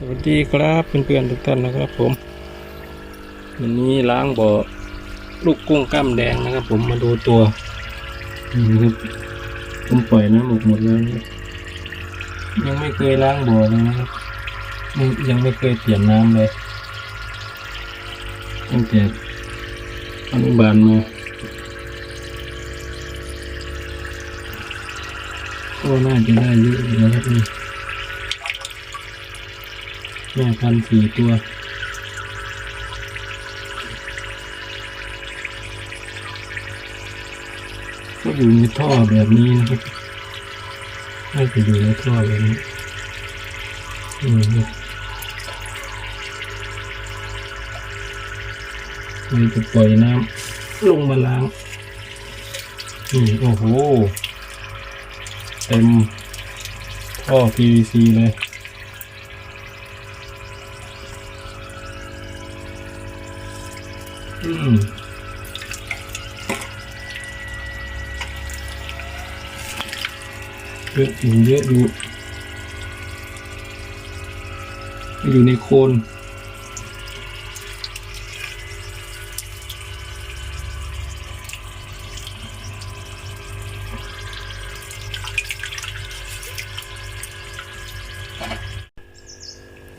สวัสดีครับเพื่อนๆทุกท่านนะครับผมวันนี้ล้างบ่อลูกกุ้งกล้ามแดงนะครับ ผมมาดูตัวนี่นะครับผมปล่อยน้ำออกหมดแล้วนะยังไม่เคยล้างบ่อเลยนะครับยังไม่เคยเปลี่ยนน้ำเลยตั้งแต่อนุบาลมาก็น่าจะได้เยอะนะครับนี่ แม่พันสี่ตัว ก็อยู่ในท่อแบบนี้นะครับน่าจะอยู่ในท่อแบบนี้อืมครับเราจะปล่อยน้ำลงมาล้างนี่โอ้โห เต็มท่อ PVC เลย อืมเยอะอยู่เยอะอยู่อยู่ในโคน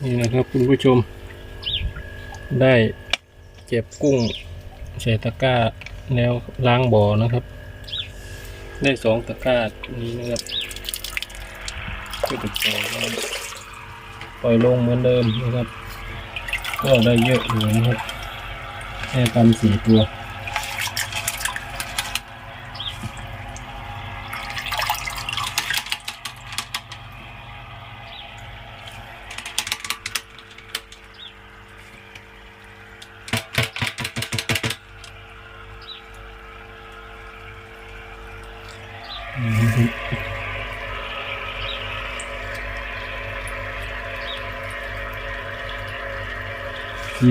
นี่นะครับคุณผู้ชมได้ เก็บกุ้งใส่ตะกร้าแล้วล้างบ่อนะครับ ได้สองตะกร้านี้นะครับก็จะปล่อยปล่อยลงเหมือนเดิมนะครับ ก็ได้เยอะอยู่นะครับแค่ตันสี่ตัว สี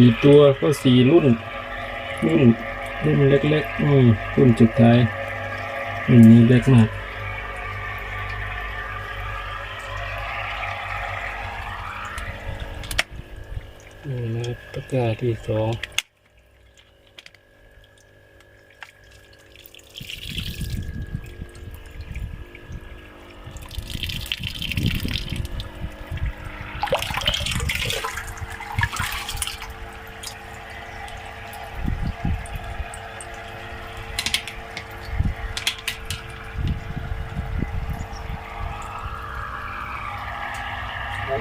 ่ตัวก็สี่รุ่น รุ่น รุ่นเล็กๆอืมรุ่นสุดท้ายรุ่นนี้เล็กมากนี่นะครับตะกร้าที่สอง ผ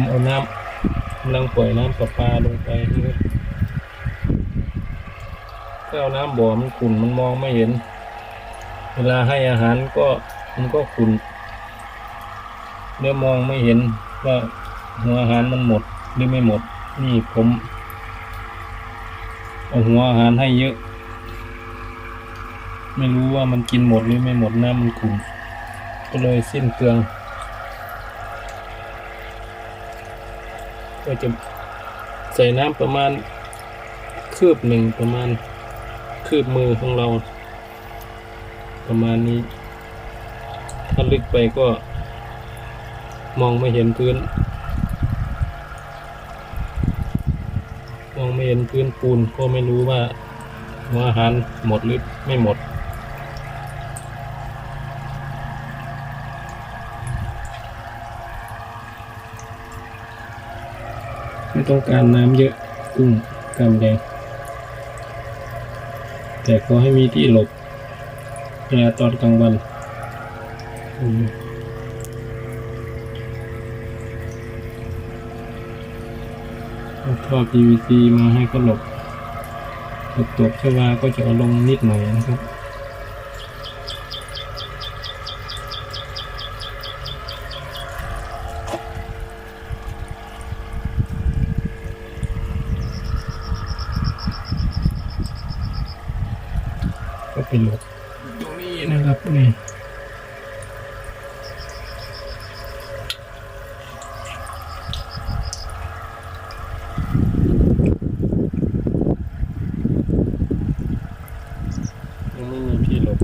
มเอาน้ำกำลังปล่อยน้ำประปาลงไปนะครับถ้าเอาน้ำบ่อมันขุ่นมันมองไม่เห็น เวลาให้อาหารก็มันก็ขุ่นเดี๋ยวมองไม่เห็นว่าหัวอาหารมันหมดหรือไม่หมด นี่ผมเอาหัวอาหารให้เยอะ ไม่รู้ว่ามันกินหมดหรือไม่หมดน้ำมันขุ่นก็เลยสิ้นเปลืองก็จะใส่น้ำประมาณคืบหนึ่งประมาณคืบมือของเรา ประมาณนี้ ถ้าลึกไปก็ มองไม่เห็นพื้น มองไม่เห็นพื้นปูนก็ไม่รู้ว่าหัวอาหารหมดหรือไม่หมด ไม่ต้องการน้ำเยอะกุ้งกำแดง แต่ขอให้มีที่หลบเวลาตอนกลางวันเอาท่อ PVC มาให้ก็หลบหลบตกชวาก็จะลงนิดหน่อยนะครับ ก็เป็นหลบตรงนี้นะครับนี่ยังไม่มีที่หลบ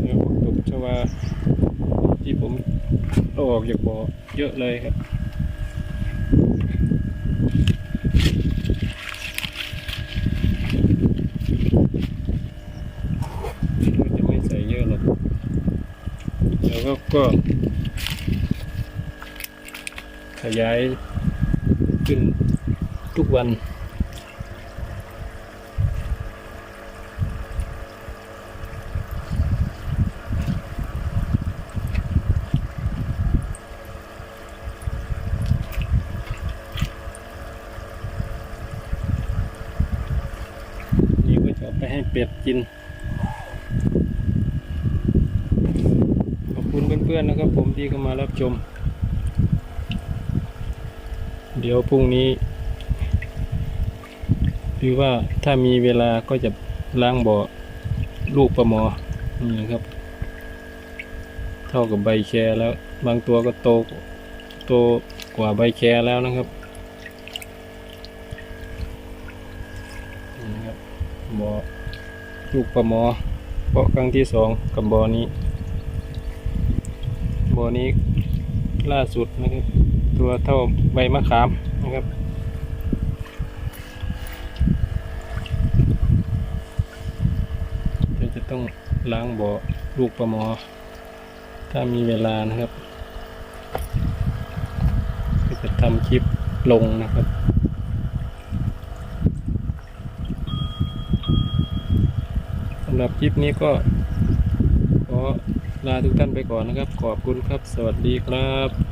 เดี๋ยวตกใจว่าที่ผมเอาออกจากบ่อเยอะเลยครับ ก็จะไม่ใส่เยอะหรอก แล้วก็ขยายขึ้นทุกวัน นี่ก็จะเอาไปให้เป็ดกิน ขอบคุณ เพื่อนๆนะครับ ผมที่เข้ามารับชม เดี๋ยวพรุ่งนี้หรือว่าถ้ามีเวลาก็จะล้างบ่อลูกปลาหมอนี่นะครับ เท่ากับใบแคแล้ว บางตัวก็โตโตกว่าใบแคแล้วนะครับนี่นะครับบ่อลูกปลาหมอเพาะครั้งที่สองกับบ่อนี้ บ่อนี้ล่าสุดนะครับตัวเท่าใบมะขามนะครับเดี๋ยวจะต้องล้างบ่อลูกปลาหมอ ถ้ามีเวลานะครับก็จะทำคลิปลงนะครับสำหรับคลิปนี้ก็ขอ ลาทุกท่านไปก่อนนะครับ ขอบคุณครับ สวัสดีครับ